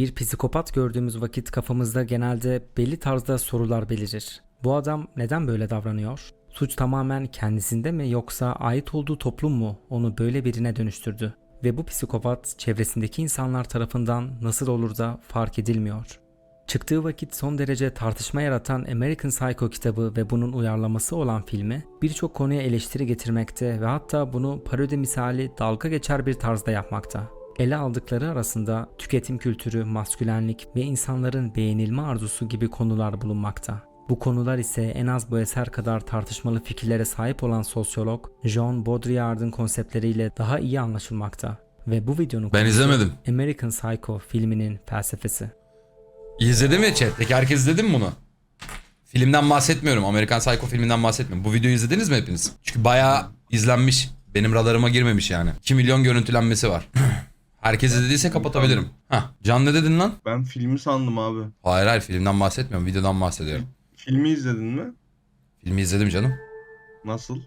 Bir psikopat gördüğümüz vakit kafamızda genelde belli tarzda sorular belirir. Bu adam neden böyle davranıyor? Suç tamamen kendisinde mi yoksa ait olduğu toplum mu onu böyle birine dönüştürdü? Ve bu psikopat çevresindeki insanlar tarafından nasıl olur da fark edilmiyor? Çıktığı vakit son derece tartışma yaratan American Psycho kitabı ve bunun uyarlaması olan filmi birçok konuya eleştiri getirmekte ve hatta bunu parodi misali dalga geçer bir tarzda yapmakta. Ele aldıkları arasında tüketim kültürü, maskülenlik ve insanların beğenilme arzusu gibi konular bulunmakta. Bu konular ise en az bu eser kadar tartışmalı fikirlere sahip olan sosyolog Jean Baudrillard'ın konseptleriyle daha iyi anlaşılmakta. Ve bu videonun Ben izlemedim. American Psycho filminin felsefesi. İzledi mi chat'teki herkes izledi mi bunu? Filmden bahsetmiyorum. Amerikan Psycho filminden bahsetmiyorum. Bu videoyu izlediniz mi hepiniz? Çünkü bayağı izlenmiş. Benim radarıma girmemiş yani. 2 milyon görüntülenmesi var. Herkes izlediyse kapatabilirim. Hah. Can ne dedin lan? Ben filmi sandım abi. Hayır hayır filmden bahsetmiyorum. Videodan bahsediyorum. Filmi izledin mi? Filmi izledim canım. Nasıl?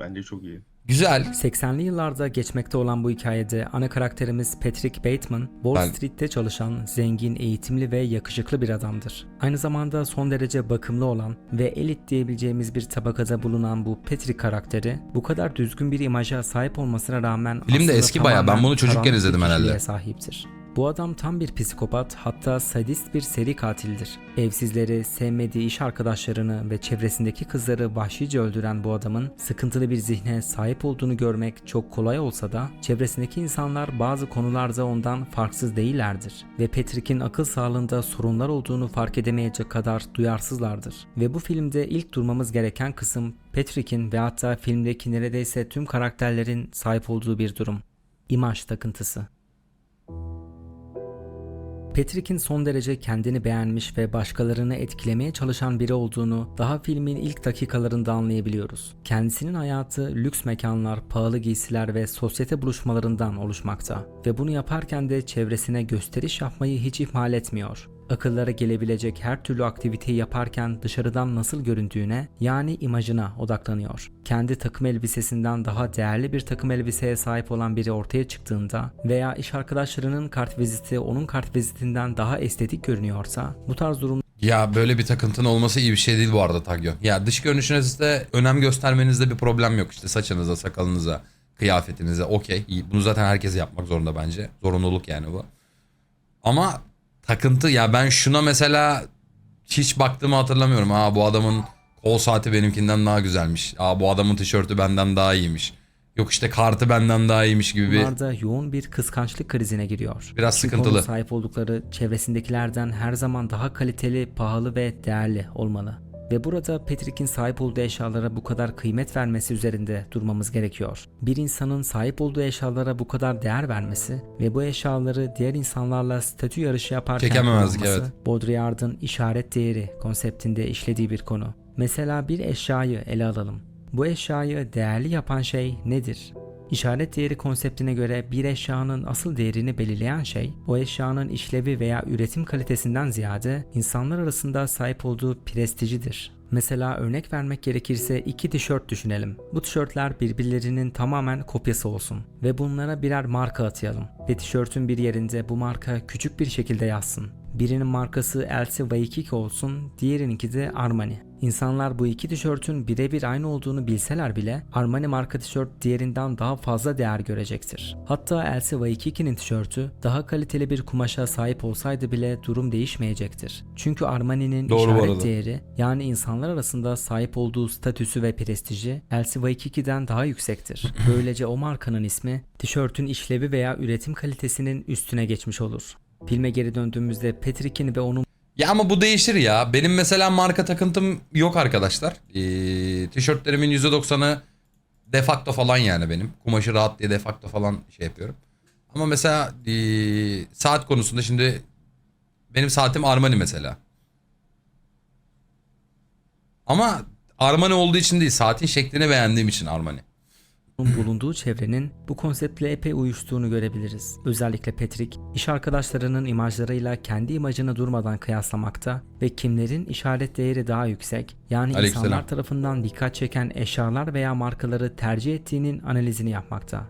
Bence çok iyi. Güzel. 80'li yıllarda geçmekte olan bu hikayede ana karakterimiz Patrick Bateman, Wall Ben- Street'te çalışan zengin, eğitimli ve yakışıklı bir adamdır. Aynı zamanda son derece bakımlı olan ve elit diyebileceğimiz bir tabakada bulunan bu Patrick karakteri bu kadar düzgün bir imaja sahip olmasına rağmen Film de eski bayağı. Ben bunu çocukken izledim herhalde. sahiptir. Bu adam tam bir psikopat hatta sadist bir seri katildir. Evsizleri, sevmediği iş arkadaşlarını ve çevresindeki kızları vahşice öldüren bu adamın sıkıntılı bir zihne sahip olduğunu görmek çok kolay olsa da çevresindeki insanlar bazı konularda ondan farksız değillerdir. Ve Patrick'in akıl sağlığında sorunlar olduğunu fark edemeyecek kadar duyarsızlardır. Ve bu filmde ilk durmamız gereken kısım Patrick'in ve hatta filmdeki neredeyse tüm karakterlerin sahip olduğu bir durum. İmaj takıntısı. Patrick'in son derece kendini beğenmiş ve başkalarını etkilemeye çalışan biri olduğunu daha filmin ilk dakikalarında anlayabiliyoruz. Kendisinin hayatı lüks mekanlar, pahalı giysiler ve sosyete buluşmalarından oluşmakta ve bunu yaparken de çevresine gösteriş yapmayı hiç ihmal etmiyor. Akıllara gelebilecek her türlü aktiviteyi yaparken dışarıdan nasıl göründüğüne yani imajına odaklanıyor. Kendi takım elbisesinden daha değerli bir takım elbiseye sahip olan biri ortaya çıktığında veya iş arkadaşlarının kart viziti onun kart vizitinden daha estetik görünüyorsa bu tarz durum Ya böyle bir takıntın olması iyi bir şey değil bu arada Tagyo. Ya dış görünüşünüzde önem göstermenizde bir problem yok. İşte saçınıza, sakalınıza, kıyafetinize okey. Bunu zaten herkes yapmak zorunda bence. Zorunluluk yani bu. Ama takıntı ya ben şuna mesela hiç baktığımı hatırlamıyorum. Aa bu adamın kol saati benimkinden daha güzelmiş. Aa bu adamın tişörtü benden daha iyiymiş. Yok işte kartı benden daha iyiymiş gibi bir... Bunlarda yoğun bir kıskançlık krizine giriyor. Biraz Çünkü sıkıntılı. sahip oldukları çevresindekilerden her zaman daha kaliteli, pahalı ve değerli olmalı. Ve burada Patrick'in sahip olduğu eşyalara bu kadar kıymet vermesi üzerinde durmamız gerekiyor. Bir insanın sahip olduğu eşyalara bu kadar değer vermesi ve bu eşyaları diğer insanlarla statü yarışı yaparken kullanması, evet. Baudrillard'ın işaret değeri konseptinde işlediği bir konu. Mesela bir eşyayı ele alalım. Bu eşyayı değerli yapan şey nedir? İşaret değeri konseptine göre bir eşyanın asıl değerini belirleyen şey, o eşyanın işlevi veya üretim kalitesinden ziyade insanlar arasında sahip olduğu prestijidir. Mesela örnek vermek gerekirse iki tişört düşünelim. Bu tişörtler birbirlerinin tamamen kopyası olsun ve bunlara birer marka atayalım ve tişörtün bir yerinde bu marka küçük bir şekilde yazsın. Birinin markası Elsi Waikiki olsun, diğerininki de Armani. İnsanlar bu iki tişörtün birebir aynı olduğunu bilseler bile Armani marka tişört diğerinden daha fazla değer görecektir. Hatta Elsi Waikiki'nin tişörtü daha kaliteli bir kumaşa sahip olsaydı bile durum değişmeyecektir. Çünkü Armani'nin Doğru işaret arada. değeri yani insanlar arasında sahip olduğu statüsü ve prestiji Elsi Waikiki'den daha yüksektir. Böylece o markanın ismi tişörtün işlevi veya üretim kalitesinin üstüne geçmiş olur. Filme geri döndüğümüzde Patrick'in ve onun Ya ama bu değişir ya. Benim mesela marka takıntım yok arkadaşlar. Ee, tişörtlerimin %90'ı defakto falan yani benim. Kumaşı rahat diye defakto falan şey yapıyorum. Ama mesela ee, saat konusunda şimdi benim saatim Armani mesela. Ama Armani olduğu için değil, saatin şeklini beğendiğim için Armani. Bulunduğu çevrenin bu konseptle epey uyuştuğunu görebiliriz. Özellikle Patrick, iş arkadaşlarının imajlarıyla kendi imajını durmadan kıyaslamakta ve kimlerin işaret değeri daha yüksek, yani Aleykümselam. insanlar tarafından dikkat çeken eşyalar veya markaları tercih ettiğinin analizini yapmakta.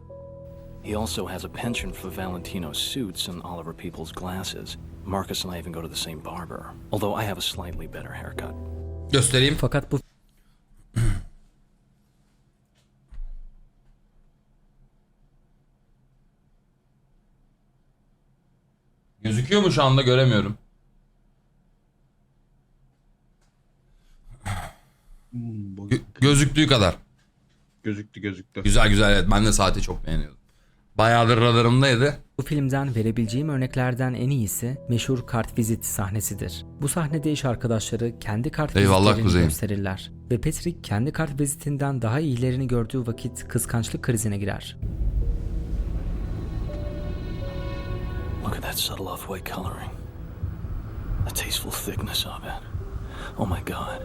He also has a penchant for Valentino's suits and Oliver Peoples' glasses. Marcus and I even go to the same barber, although I have a slightly better haircut. Göstereyim. Fakat bu Gözüküyor mu şu anda göremiyorum. Gö- gözüktüğü kadar. gözüktü gözüktü. Güzel güzel evet ben de saati çok beğeniyordum. Bayağıdır radarımdaydı. Bu filmden verebileceğim örneklerden en iyisi meşhur kart vizit sahnesidir. Bu sahnede iş arkadaşları kendi kart Eyvallah gösterirler. Ve Patrick kendi kart vizitinden daha iyilerini gördüğü vakit kıskançlık krizine girer. Look at that subtle off-white coloring. The tasteful thickness of it. Oh my god.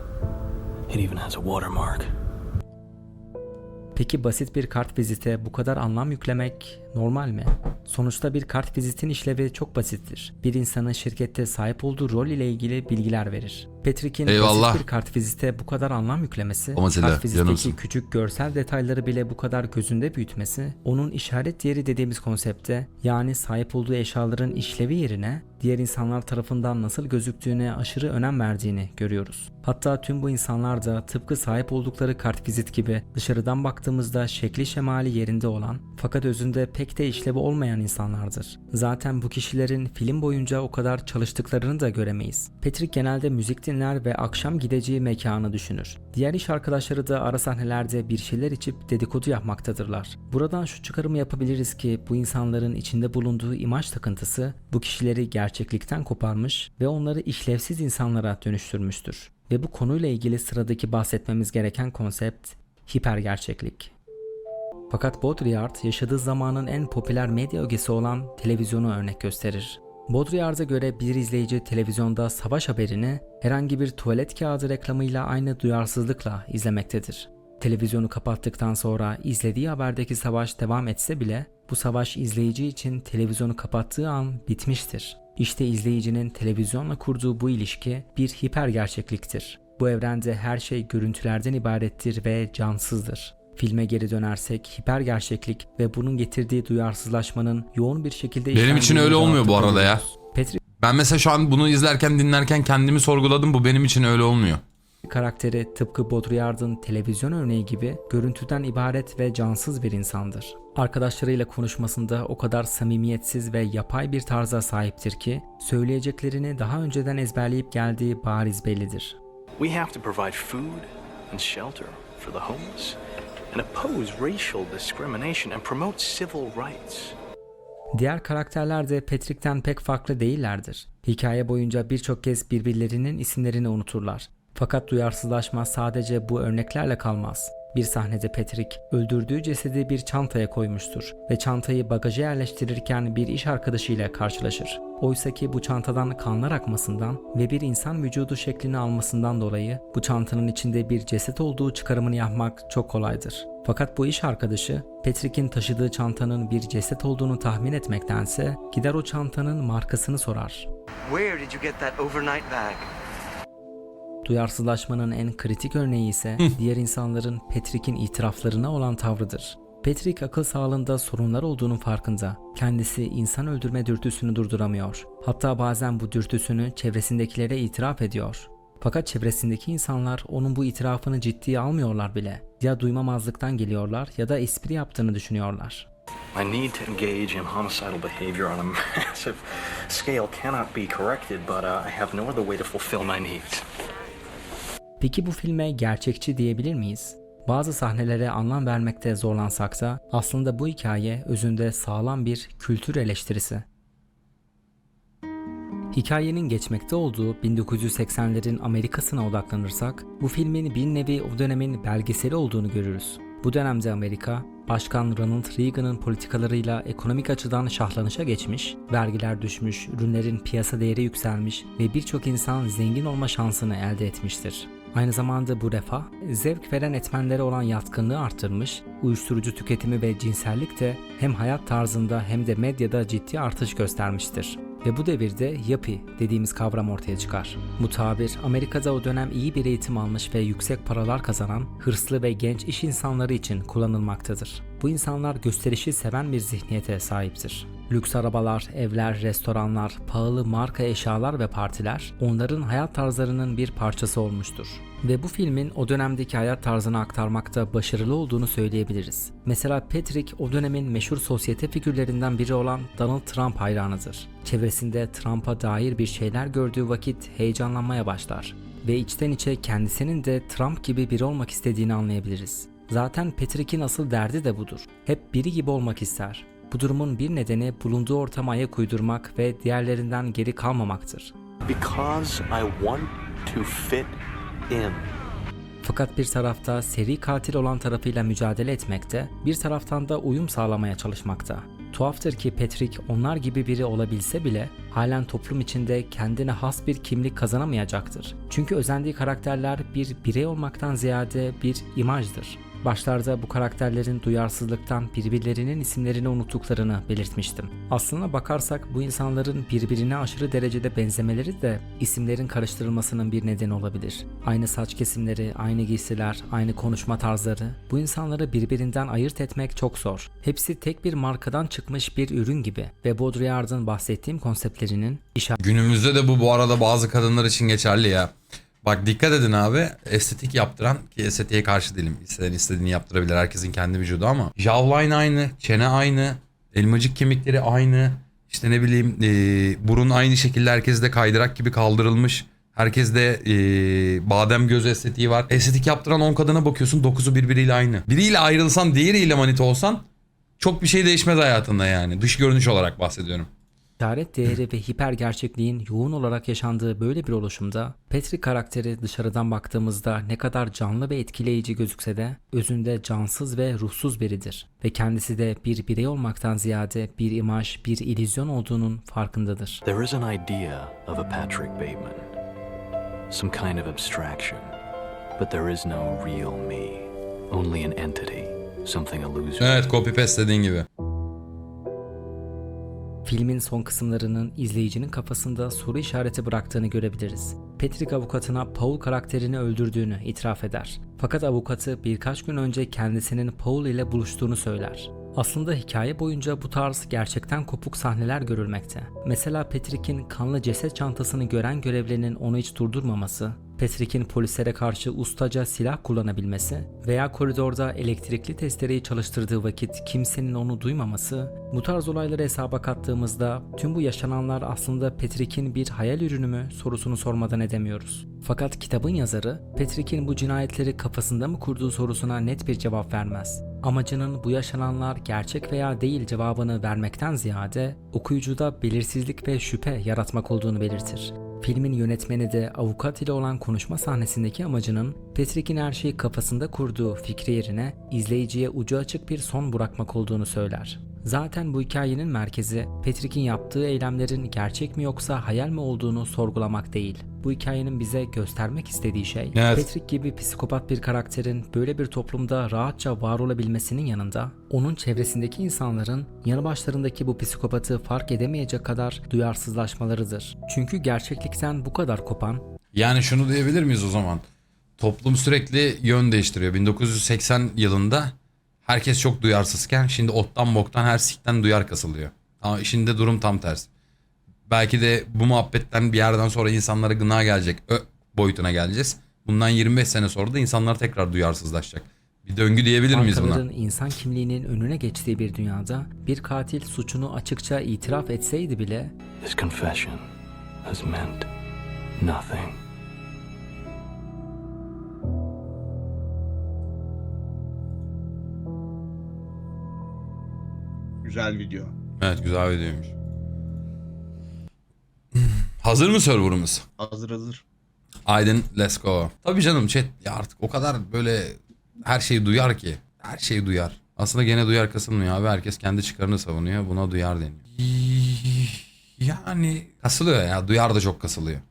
It even has a watermark. Peki basit bir kart vizite bu kadar anlam yüklemek normal mi? Sonuçta bir kart vizitin işlevi çok basittir. Bir insanın şirkette sahip olduğu rol ile ilgili bilgiler verir. Patrick'in Eyvallah. basit bir kart vizite bu kadar anlam yüklemesi, Ama Sela, kart vizitteki canımsın. küçük görsel detayları bile bu kadar gözünde büyütmesi, onun işaret değeri dediğimiz konsepte yani sahip olduğu eşyaların işlevi yerine diğer insanlar tarafından nasıl gözüktüğüne aşırı önem verdiğini görüyoruz. Hatta tüm bu insanlar da tıpkı sahip oldukları kart vizit gibi dışarıdan baktığımızda şekli şemali yerinde olan fakat özünde pek de işlevi olmayan insanlardır. Zaten bu kişilerin film boyunca o kadar çalıştıklarını da göremeyiz. Patrick genelde müzik dinler ve akşam gideceği mekanı düşünür. Diğer iş arkadaşları da ara sahnelerde bir şeyler içip dedikodu yapmaktadırlar. Buradan şu çıkarımı yapabiliriz ki bu insanların içinde bulunduğu imaj takıntısı bu kişileri gerçeklikten koparmış ve onları işlevsiz insanlara dönüştürmüştür. Ve bu konuyla ilgili sıradaki bahsetmemiz gereken konsept hipergerçeklik. Fakat Baudrillard yaşadığı zamanın en popüler medya ögesi olan televizyonu örnek gösterir. Baudrillard'a göre bir izleyici televizyonda savaş haberini herhangi bir tuvalet kağıdı reklamıyla aynı duyarsızlıkla izlemektedir. Televizyonu kapattıktan sonra izlediği haberdeki savaş devam etse bile bu savaş izleyici için televizyonu kapattığı an bitmiştir. İşte izleyicinin televizyonla kurduğu bu ilişki bir hiper gerçekliktir. Bu evrende her şey görüntülerden ibarettir ve cansızdır. Filme geri dönersek hiper gerçeklik ve bunun getirdiği duyarsızlaşmanın yoğun bir şekilde Benim için öyle olmuyor bu arada ya. Patrick Ben mesela şu an bunu izlerken dinlerken kendimi sorguladım. Bu benim için öyle olmuyor. karakteri tıpkı Baudrillard'ın televizyon örneği gibi görüntüden ibaret ve cansız bir insandır. Arkadaşlarıyla konuşmasında o kadar samimiyetsiz ve yapay bir tarza sahiptir ki söyleyeceklerini daha önceden ezberleyip geldiği bariz bellidir. We have to provide food and shelter for the homeless and oppose racial discrimination and promote civil rights. Diğer karakterler de Patrick'ten pek farklı değillerdir. Hikaye boyunca birçok kez birbirlerinin isimlerini unuturlar. Fakat duyarsızlaşma sadece bu örneklerle kalmaz. Bir sahnede Patrick öldürdüğü cesedi bir çantaya koymuştur ve çantayı bagaja yerleştirirken bir iş arkadaşıyla karşılaşır. Oysa ki bu çantadan kanlar akmasından ve bir insan vücudu şeklini almasından dolayı bu çantanın içinde bir ceset olduğu çıkarımını yapmak çok kolaydır. Fakat bu iş arkadaşı Patrick'in taşıdığı çantanın bir ceset olduğunu tahmin etmektense gider o çantanın markasını sorar. Where did you get that overnight bag? Duyarsızlaşmanın en kritik örneği ise diğer insanların Patrick'in itiraflarına olan tavrıdır. Patrick akıl sağlığında sorunlar olduğunun farkında. Kendisi insan öldürme dürtüsünü durduramıyor. Hatta bazen bu dürtüsünü çevresindekilere itiraf ediyor. Fakat çevresindeki insanlar onun bu itirafını ciddiye almıyorlar bile. Ya duymamazlıktan geliyorlar ya da espri yaptığını düşünüyorlar. My need to engage in homicidal behavior on a massive scale cannot be corrected, but uh, I have no other way to fulfill my needs. Peki bu filme gerçekçi diyebilir miyiz? Bazı sahnelere anlam vermekte zorlansak da aslında bu hikaye özünde sağlam bir kültür eleştirisi. Hikayenin geçmekte olduğu 1980'lerin Amerika'sına odaklanırsak bu filmin bir nevi o dönemin belgeseli olduğunu görürüz. Bu dönemde Amerika, Başkan Ronald Reagan'ın politikalarıyla ekonomik açıdan şahlanışa geçmiş, vergiler düşmüş, ürünlerin piyasa değeri yükselmiş ve birçok insan zengin olma şansını elde etmiştir. Aynı zamanda bu refah, zevk veren etmenlere olan yatkınlığı arttırmış, uyuşturucu tüketimi ve cinsellik de hem hayat tarzında hem de medyada ciddi artış göstermiştir. Ve bu devirde yapi dediğimiz kavram ortaya çıkar. Bu tabir Amerika'da o dönem iyi bir eğitim almış ve yüksek paralar kazanan hırslı ve genç iş insanları için kullanılmaktadır. Bu insanlar gösterişi seven bir zihniyete sahiptir. Lüks arabalar, evler, restoranlar, pahalı marka eşyalar ve partiler onların hayat tarzlarının bir parçası olmuştur. Ve bu filmin o dönemdeki hayat tarzını aktarmakta başarılı olduğunu söyleyebiliriz. Mesela Patrick o dönemin meşhur sosyete figürlerinden biri olan Donald Trump hayranıdır. Çevresinde Trump'a dair bir şeyler gördüğü vakit heyecanlanmaya başlar ve içten içe kendisinin de Trump gibi biri olmak istediğini anlayabiliriz. Zaten Patrick'in asıl derdi de budur. Hep biri gibi olmak ister. Bu durumun bir nedeni bulunduğu ortama ayak uydurmak ve diğerlerinden geri kalmamaktır. Because I want to fit in. Fakat bir tarafta seri katil olan tarafıyla mücadele etmekte, bir taraftan da uyum sağlamaya çalışmakta. Tuhaftır ki Patrick onlar gibi biri olabilse bile halen toplum içinde kendine has bir kimlik kazanamayacaktır. Çünkü özendiği karakterler bir birey olmaktan ziyade bir imajdır. Başlarda bu karakterlerin duyarsızlıktan birbirlerinin isimlerini unuttuklarını belirtmiştim. Aslına bakarsak bu insanların birbirine aşırı derecede benzemeleri de isimlerin karıştırılmasının bir nedeni olabilir. Aynı saç kesimleri, aynı giysiler, aynı konuşma tarzları. Bu insanları birbirinden ayırt etmek çok zor. Hepsi tek bir markadan çıkmış bir ürün gibi ve Baudrillard'ın bahsettiğim konseptlerinin Günümüzde de bu bu arada bazı kadınlar için geçerli ya. Bak dikkat edin abi estetik yaptıran ki estetiğe karşı değilim. İsteyen istediğini yaptırabilir herkesin kendi vücudu ama jawline aynı, çene aynı, elmacık kemikleri aynı. İşte ne bileyim e, burun aynı şekilde herkeste kaydırak gibi kaldırılmış. Herkeste e, badem göz estetiği var. Estetik yaptıran 10 kadına bakıyorsun 9'u birbiriyle aynı. Biriyle ayrılsan diğeriyle manita olsan çok bir şey değişmez hayatında yani. Dış görünüş olarak bahsediyorum. İşaret değeri ve hiper gerçekliğin yoğun olarak yaşandığı böyle bir oluşumda Patrick karakteri dışarıdan baktığımızda ne kadar canlı ve etkileyici gözükse de özünde cansız ve ruhsuz biridir ve kendisi de bir birey olmaktan ziyade bir imaj, bir illüzyon olduğunun farkındadır. There is an idea of a Patrick Bateman, some kind of abstraction, but there is no real me, only an entity, something illusory. Evet copy paste dediğin gibi. Filmin son kısımlarının izleyicinin kafasında soru işareti bıraktığını görebiliriz. Patrick avukatına Paul karakterini öldürdüğünü itiraf eder. Fakat avukatı birkaç gün önce kendisinin Paul ile buluştuğunu söyler. Aslında hikaye boyunca bu tarz gerçekten kopuk sahneler görülmekte. Mesela Patrick'in kanlı ceset çantasını gören görevlinin onu hiç durdurmaması, Patrick'in polislere karşı ustaca silah kullanabilmesi veya koridorda elektrikli testereyi çalıştırdığı vakit kimsenin onu duymaması, bu tarz olayları hesaba kattığımızda tüm bu yaşananlar aslında Patrick'in bir hayal ürünü mü sorusunu sormadan edemiyoruz. Fakat kitabın yazarı Patrick'in bu cinayetleri kafasında mı kurduğu sorusuna net bir cevap vermez. Amacının bu yaşananlar gerçek veya değil cevabını vermekten ziyade okuyucuda belirsizlik ve şüphe yaratmak olduğunu belirtir. Filmin yönetmeni de avukat ile olan konuşma sahnesindeki amacının Patrick'in her şeyi kafasında kurduğu fikri yerine izleyiciye ucu açık bir son bırakmak olduğunu söyler. Zaten bu hikayenin merkezi Patrick'in yaptığı eylemlerin gerçek mi yoksa hayal mi olduğunu sorgulamak değil. Bu hikayenin bize göstermek istediği şey Evet. Patrick gibi psikopat bir karakterin böyle bir toplumda rahatça var olabilmesinin yanında onun çevresindeki insanların yanı başlarındaki bu psikopatı fark edemeyecek kadar duyarsızlaşmalarıdır. Çünkü gerçeklikten bu kadar kopan Yani şunu diyebilir miyiz o zaman? Toplum sürekli yön değiştiriyor. 1980 yılında herkes çok duyarsızken şimdi ottan boktan her sikten duyar kasılıyor. Ama şimdi durum tam tersi. Belki de bu muhabbetten bir yerden sonra insanlara gına gelecek. Ö boyutuna geleceğiz. Bundan 25 sene sonra da insanlar tekrar duyarsızlaşacak. Bir döngü diyebilir miyiz buna? Bankaların insan kimliğinin önüne geçtiği bir dünyada bir katil suçunu açıkça itiraf etseydi bile This confession has meant nothing. Güzel video. Evet güzel videoymuş. Hazır mı serverımız? Hazır hazır. Aydın let's go. Tabii canım chat ya artık o kadar böyle her şeyi duyar ki. Her şeyi duyar. Aslında gene duyar kasılmıyor abi. Herkes kendi çıkarını savunuyor. Buna duyar deniyor. Yani kasılıyor ya. Duyar da çok kasılıyor.